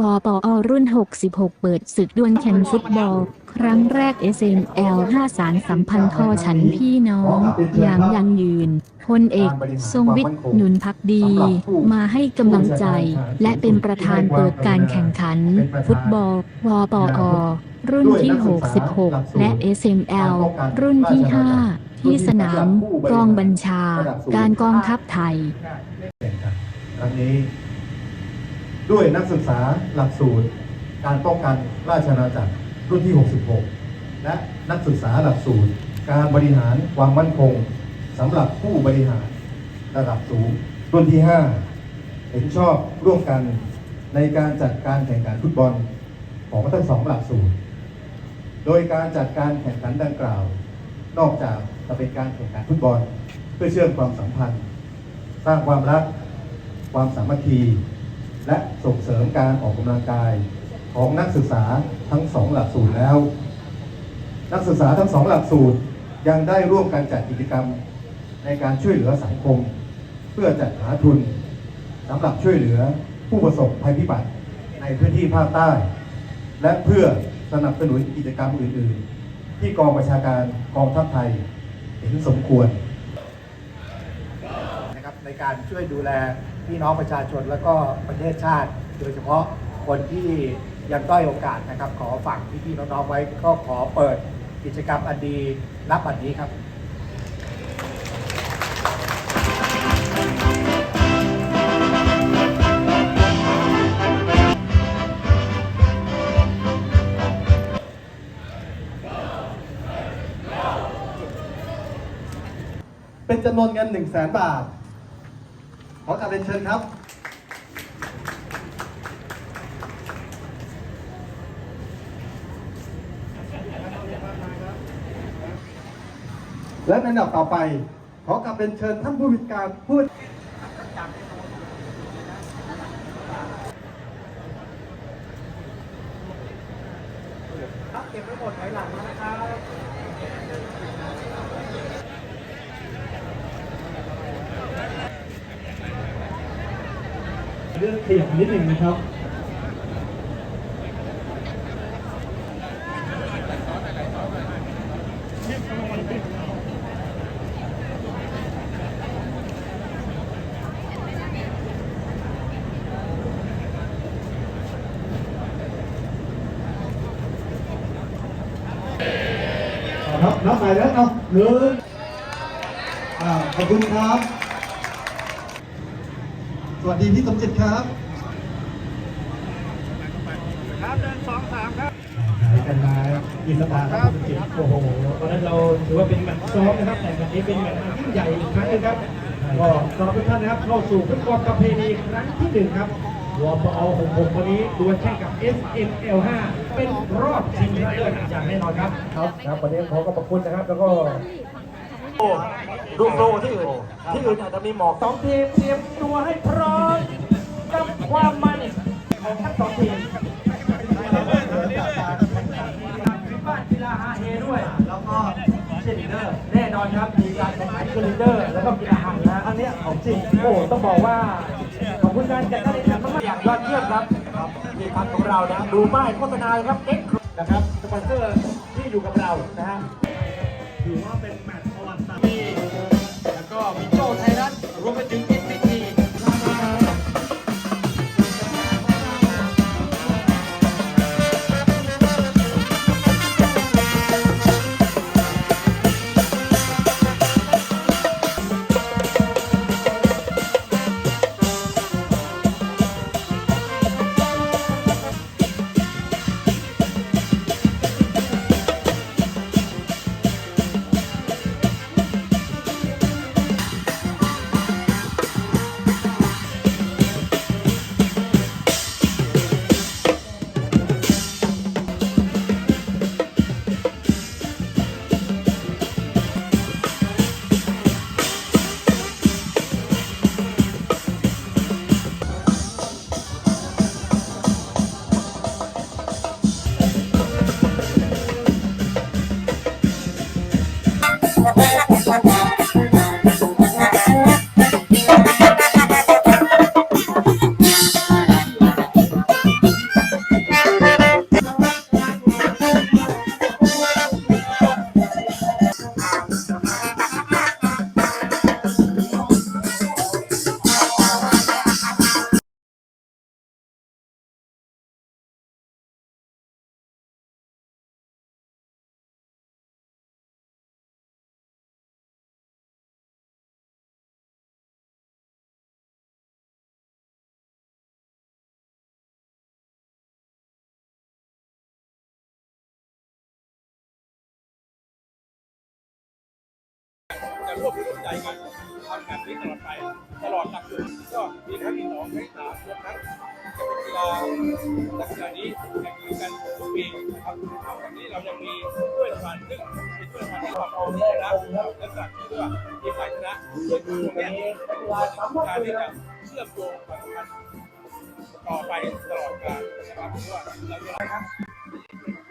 วปอรุ่น 66 เปิดศึกดวลแข่งฟุตบอล ครั้งแรก SML 5สารสัมพันธ์ทอฉันพี่น้อง อย่างยั่งยืนพลเอก ทรงวิทย์หนุนพักดี มาให้กำลังใจ และเป็นประธานเปิดการแข่งขัน ฟุตบอลวปอรุ่นที่ 66 และ SML รุ่นที่ 5 ที่สนามกองบัญชา การกองทัพไทยครั้งนี้ ด้วยนักศึกษาหลักสูตร การป้องกันราชอาณาจักรรุ่นที่ 66 และนักศึกษาหลักสูตร การบริหารความมั่นคงสำหรับผู้บริหารระดับสูงรุ่นที่ 5 เห็นชอบร่วมกันในการจัดการแข่งขันฟุตบอลของทั้งสองหลักสูตร โดยการจัดการแข่งขันดังกล่าว นอกจากจะเป็นการแข่งขันฟุตบอล เพื่อเชื่อมความสัมพันธ์ สร้างความรัก ความสามัคคี และส่งเสริมการออกกำลังกายของนักศึกษาทั้งสองหลักสูตรแล้ว นักศึกษาทั้งสองหลักสูตรยังได้ร่วมกันจัดกิจกรรมในการช่วยเหลือสังคม เพื่อจัดหาทุนสำหรับช่วยเหลือผู้ประสบภัยพิบัติในพื้นที่ภาคใต้ และเพื่อสนับสนุนกิจกรรมอื่น ๆ ที่กองประชาการกองทัพไทยเห็นสมควรนะครับในการช่วยดูแล พี่น้องประชาชนแล้วก็ประเทศชาติ โดยเฉพาะคนที่ยังด้อยโอกาสนะครับ ขอฝากพี่ๆน้องๆไว้ก็ขอเปิดกิจกรรมอันดีนับอันนี้ครับเป็นจำนวนเงิน1 0 0 0 0แสนบาท ขอกราบเรียนเชิญครับ และในอันดับต่อไป ขอกราบเรียนเชิญท่านผู้วิการผู้ครับเก็บไว้หมดไว้หลังนะครับ เรื่อง ขยับนิดหนึ่งนะครับครับนับใหม่แล้วเอาหนึ่งอ่าขอบคุณครับส วัสดีพี่สมจิตครับครับเดินสองสามครับหายกันมากี่สัปดาห์ครับพี่สมจิตโอ้โหตอนนั้นเราถือว่าเป็นแมตช์ซ้อมนะครับแต่แมตช์นี้เป็นแมตช์ที่ใหญ่อีกครั้งหนึงครับก็สำหรับทุกท่านนะครับเข้าสู่ฟุตบอลประเพณีครั้งที่หนึ่งครับวปอ66วันนี้ดวลแข่งกับ SML 5 เป็นรอบชิงชนะเลิศอย่างแน่นอนครับ ครับครับวันนี้ขอขอบคุณนะครับ แล้วก็ ดูโปรที่อื่นที่อื่นอาจจะมีหมอกสองทีมเตรียมตัวให้พร้อมกับความมันของทั้งสองทีมบ้านกีฬาฮาเฮด้วย แล้วก็เชียร์ลีดเดอร์แน่นอนครับมีการแข่งขันเชียร์ลีดเดอร์แล้วก็กีฬาฮานะอันเนี้ยของจริงโอ้ต้องบอกว่าขอบคุณการจัดการแข่งขันมากๆอย่างยอดเยี่ยมครับที่ทางของเรานะดูป้ายโฆษณาครับเอ็กนะครับสปอนเซอร์ที่อยู่กับเรานะฮะ ร่วมร่วมใจกันทำงานนี้ตลอดไปตลอดหลักสูตรก็มีครั้งที่สองครั้งที่สามรวมทั้งกีฬาลักษณะนี้แข่งขันกันทุกปีนะครับวันนี้เรายังมีถ้วยรางวัลซึ่งเป็นถ้วยรางวัลที่เรามเอาชนะลักษณะที่เรียกว่าทีมฝ่ายชนะซึ่งตรงนี้เป็นการที่จะเชื่อมโยงความสัมพันธ์ต่อไปตลอดกาลนะครับเพราะว่าเราจะครับ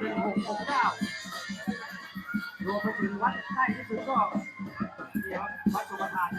หนึ่งหกหกเก้ารวมไปถึงวัดใกล้ที่สุดก็ วัดชมประทาน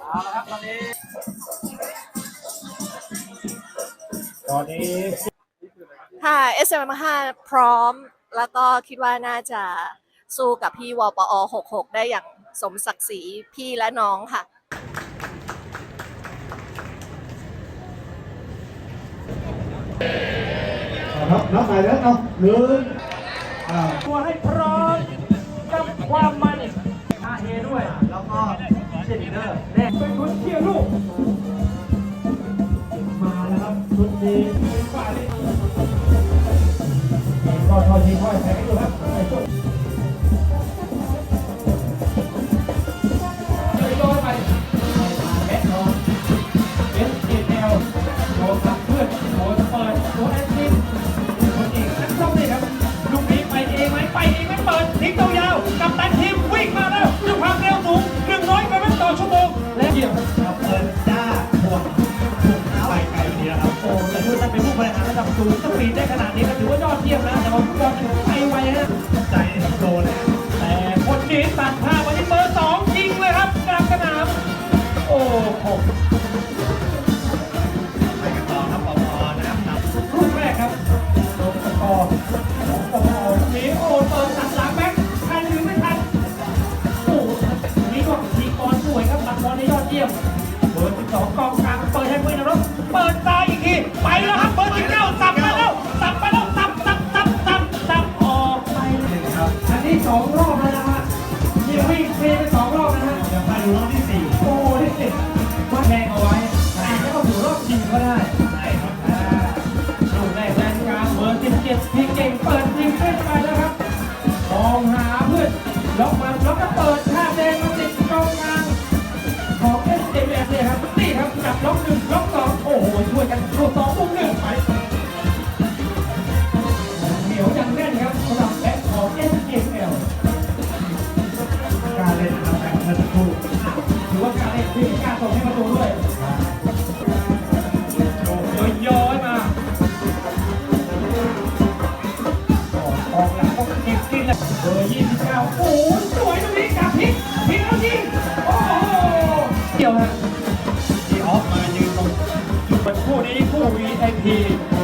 เอาละครับตอนนี้ ตอนนี้ค่ะ SM5 พร้อม แล้วก็คิดว่าน่าจะสู้กับพี่วปอ 66 ได้อย่างสมศักดิ์ศรีพี่และน้องค่ะนับนับใหม่แล้วเอาะหนึ่ง ตัวให้พร้อมกับความมันอาเฮด้วย แล้วก็เชนเดอร์แรกเป็นคนเชียร์ลูก มาแล้วครับชุดนี้เป็นฝ่ายก็ทอดทีทอดแข็งอยู่ครับ สูงสปีดได้ขนาดนี้ก็ถือว่ายอดเยี่ยมนะแต่ว่าฟุตบอลไปไวนะใจโดนแต่คนนี้ตัดภาพมาที่เบอร์สองยิงเลยครับกลางสนามโอ้โหไปกันต่อครับปอนะครับนำลูกแรกครับโดนสกอร์ของปอนี้โอ้เปิดตัดหลังแบ็คทันหรือไม่ทันโอ้โหนี่ก็ทีกรสวยครับตัดบอลได้ยอดเยี่ยมเบอร์สิบสองกอง ยี่สิบเก้าโอ้สวยตรงนี้กลับพลิกพลิกแล้วยิงโอ้โหเกี่ยวฮะที่ออฟมายืนตรงจุดเป็นคู่นี้คู่ VIP หรือว่า VIP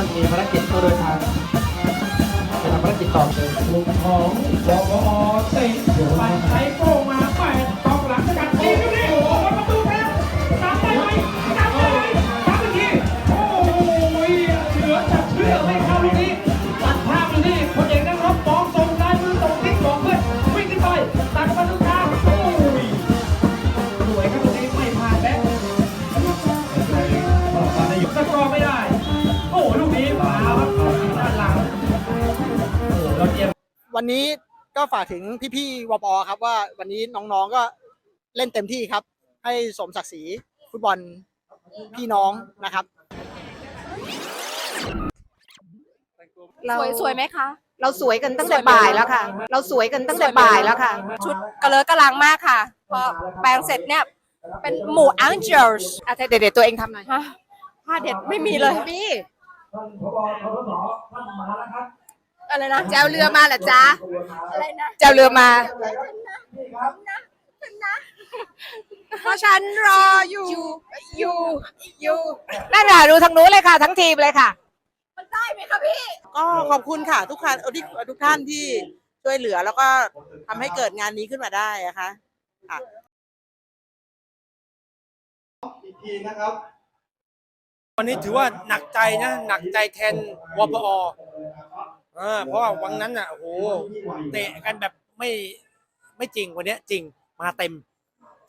ารทุกจุดท่านมีภารกิจต้องเดินทางไปทำภารกิจต่อลูกของบกอเตะปัดใช้โป้ วันนี้ก็ฝากถึงพี่ๆวปอครับว่าวันนี้น้องๆก็เล่นเต็มที่ครับ ให้สมศักดิ์ศรีฟุตบอลพี่น้องนะครับ เราสวยสวยไหมคะ เราสวยกันตั้งแต่บ่ายแล้วค่ะ เราสวยกันตั้งแต่บ่ายแล้วค่ะ ชุดกระเลอะกระลังมากค่ะ พอแปลงเสร็จเนี่ย เป็นหมู่อังเจลส์อะเด็ดๆตัวเองทำหน่อยฮะผ้าเด็ดไม่มีเลยมีท่านผบทศท่านมาแล้วครับ อะไรนะแจวเรือมาเหรอจ๊ะอะไรนะแจวเรือมาเพราะฉันรออยู่อยู่อยู่นั่นน่ะดูทางนู้นเลยค่ะ ทั้งทีมเลยค่ะมันได้ไหมคะพี่ ก็ขอบคุณค่ะทุกท่านเอ่อที่ทุกท่านที่ช่วยเหลือแล้วก็ทำให้เกิดงานนี้ขึ้นมาได้อะคะค่ะอีกทีนะครับวันนี้ถือว่าหนักใจนะ หนักใจแทนวปอเออเพราะว่าวันนั้นอะโอ้โหเตะกันแบบไม่ไม่จริงวันเนี้ยจริงมาเต็ม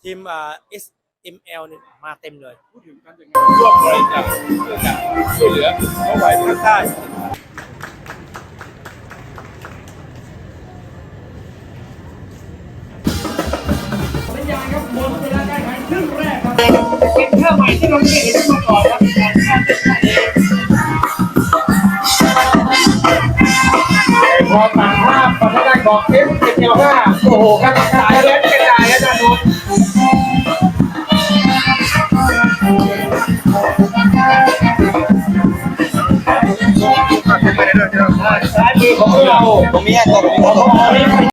ทีมเอ่า SML เนี่ยมาเต็มเลยร่วมบริจาคเพื่อจะช่วยเหลือเขาไหวภาคใต้สัญญาณครับหมดเวลาการแข่งครึ่งแรกครับเป็นท่าใหม่ที่เราไม่เห็นมาก่อนครับ บอกเทปเจ็ดเดียวห้าโอ้โหครับตายแล้วกระจายอาจารย์โดนซ้ายมือของเราตรงนี้ตรงนี้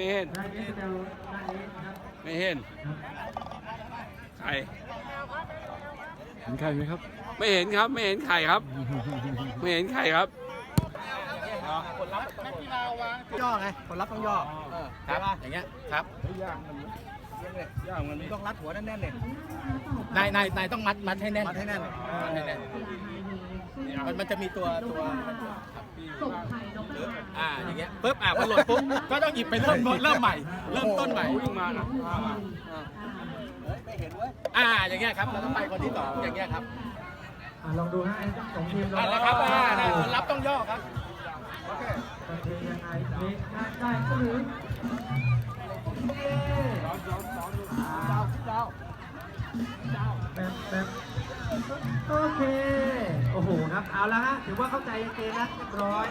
ไม่เห็นไม่เห็น ไม่เห็น ใคร เห็นใครไหมครับ ไม่เห็นครับ ไม่เห็นใครครับ ไม่เห็นใครครับย่อไงผลลัพธ์ต้องย่อครับ อย่างเงี้ย ครับย่างมันย่างมันต้องรัดหัวแน่นๆเลยนายนายนายต้องมัดมัดให้แน่น มัดให้แน่น มัดให้แน่นมันมันจะมีตัวตัว อ่าอย่างเงี้ยปุ๊บอ่าพอหล่นปุ๊บก็ต้องหยิบไปเริ่มเริ่มใหม่ เริ่มต้นใหม่วิ่งมาอะอ่าอย่างเงี้ยครับเราต้องไปคนที่สองอย่างเงี้ยครับลองดูฮะสองทีมนั่นแหละครับอ่านั่นผลลัพธ์ต้องย่อครับยังไงเล็กได้ก็หรือแบบแบบโอเค โอ้โหครับ เอาละฮะ ถือว่าเข้าใจเกมนะเรียบร้อย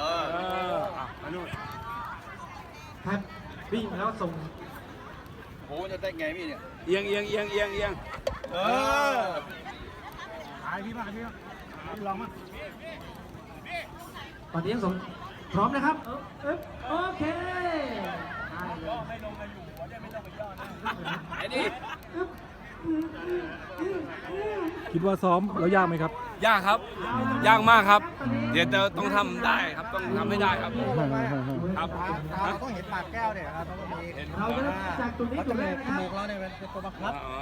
เอออะมานู่นครับวิ่งแล้วส่งโอ้จะได้ไงพี่เนี่ย เอียงเอียงเอียงเอียงเอียงเออหายพี่บ้างพี่บ้างลองมาตอนนี้ยังสมพร้อมนะครับเออเออโอเคได้เลยไอ้นี่คิดว่าซ้อมแล้วยากไหมครับ ยากครับ ยากมากครับ เดี๋ยวจะต้องทำได้ครับ ต้องทำให้ได้ครับ ครับ เราต้องเห็นปากแก้วเนี่ยครับต้องมีเราจะเริ่มจากตัวนี้ตัวแรกนะคจรับมูกเราเนี่ยเป็นตัวบังคับอ๋อ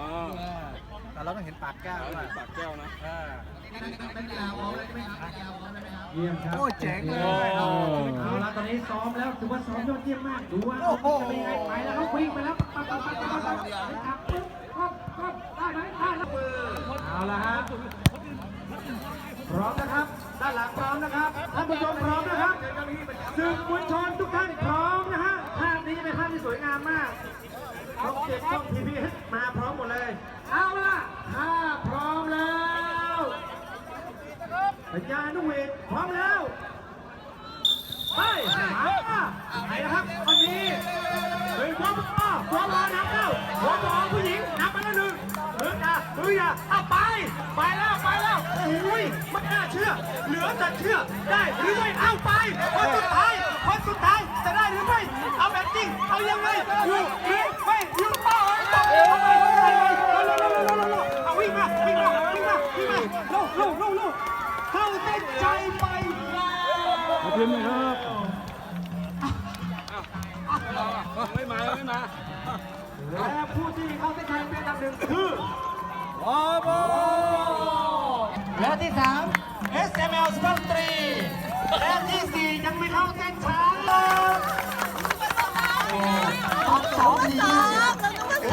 แต่เราต้องเห็นปากแก้วด้วยปากแก้วนะเยี่ยมครับโอ้เจ๋งเลยเอาละตอนนี้ซ้อมแล้วถือว่าซ้อมยอดเยี่ยมมากดูว่าจะเป็นยังไงไปแล้วเขาวิ่งไปแล้วปั๊บปั๊บปั๊บปั๊บปั๊บปั๊บปั๊บปั๊บได้ไหมได้แล้วเอาละฮะ พร้อมนะครับ ด้านหลังพร้อมนะครับท่านผู้ชมพร้อมนะครับสื่อมวลชนทุกท่านพร้อมนะฮะภาพนี้เป็นภาพที่สวยงามมากต้องเก็บต้องทีพีมาพร้อมหมดเลย เอาละถ้าพร้อมแล้วสัญญานุเวทพร้อมแล้วไปมาไหนนะครับวันนี้เฮ้ยวัวอ้อวัวบอลนับแล้ววัวบอผู้หญิงนับไปแล้วหนึ่งเฮ้ยอะเฮ้ยอะเอาไป ไปแล้วไป อ้ยไม่น่าเชื่อ เหลือแต่เชื่อได้หรือไม่เอาไปคนสุดท้ายคนสุดท้ายจะได้หรือไม่เอาแบบจริงเอายังไงอยู่หรือไม่อยู่เปล่าเอาไปเอาไปเอาไปเร็วเร็วเร็วเร็วเร็วเร็วเอาวิ่งมาวิ่งมาวิ่งมาวิ่งมาเร็วเร็วเร็วเร็วเข้าเส้นใจไปแล้วขอเพียงหน่อยครับไม่มาไม่มาและผู้ที่เข้าเส้นชัยเป็นอันดับหนึ่งคือวอโบ และที่สาม SML สุพรรณตรีและที่สี่ยังไม่เข้าเส้นชัยตอนสองทีต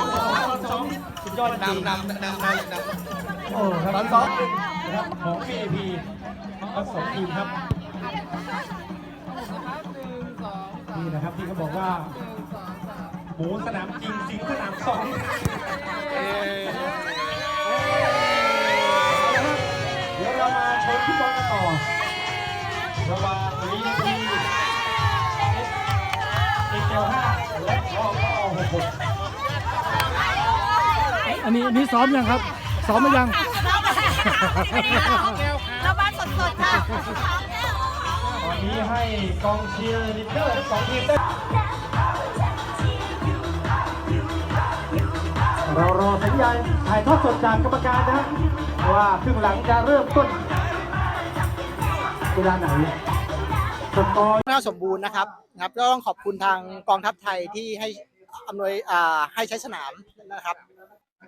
อนสองสุดยอดนำนำนำนำนำโอ้ครับตอนสองนะครับของ PAP ทั้งสองทีมครับนี่นะครับที่เขาบอกว่าหมูสนามจริงสิงสนามสอง เรามาชมฟุตบอลกันต่อระหว่างวีทีเอ็กเซลห้าและวอปอหกหกอันนี้อันนี้ซ้อมยังครับ ซ้อมมายัง เราบ้านสดๆค่ะตอนนี้ให้กองเชียร์ลีดเดอร์ทั้งสองทีมได้เรารอสัญญาณถ่ายทอดสดจากกรรมการนะฮะ ว่าครึ่งหลังจะเริ่มต้นเวลาไหนสกอร์น่าสมบูรณ์นะครับนะครับก็ต้องขอบคุณทางกองทัพไทยที่ให้อำนวยอ่าให้ใช้สนามนะครับ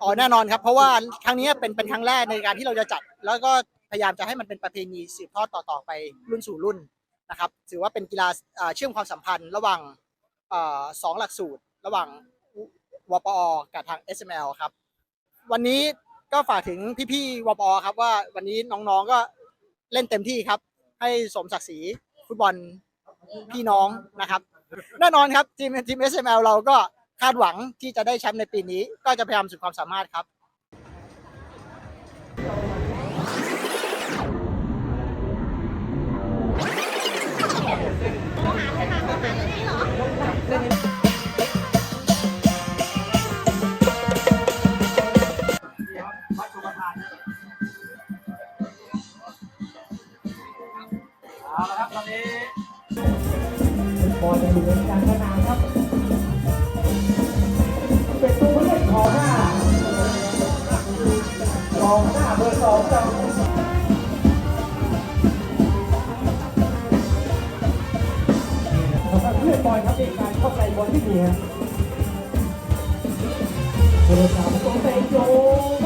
อ๋อแน่นอนครับ เพราะว่าครั้งนี้เป็นเป็นครั้งแรกในการที่เราจะจัด แล้วก็พยายามจะให้มันเป็นประเพณีสืบทอดต่อๆไปรุ่นสู่รุ่นนะครับถือว่าเป็นกีฬาเชื่อมความสัมพันธ์ระหว่างสองหลักสูตร ระหว่างวปอกับทาง SML ครับ วันนี้ ก็ฝากถึงพี่ๆวปอครับว่าวันนี้น้องๆก็เล่นเต็มที่ครับ ให้สมศักดิ์ศรีฟุตบอลพี่น้องนะครับ แน่นอนครับทีมทีม SML เราก็คาดหวังที่จะได้แชมป์ในปีนี้ ก็จะพยายามสุดความสามารถครับ เอาละครับตอนนี้บอลจะอยู่ในกลางสนามครับ เป็นตัวผู้เล่นของหน้ากองหน้าเบอร์สองเราสำหรับผู้เล่นบอลครับเป็นการเข้าใจบอลที่ดีครับเบอร์สามตัวเตโย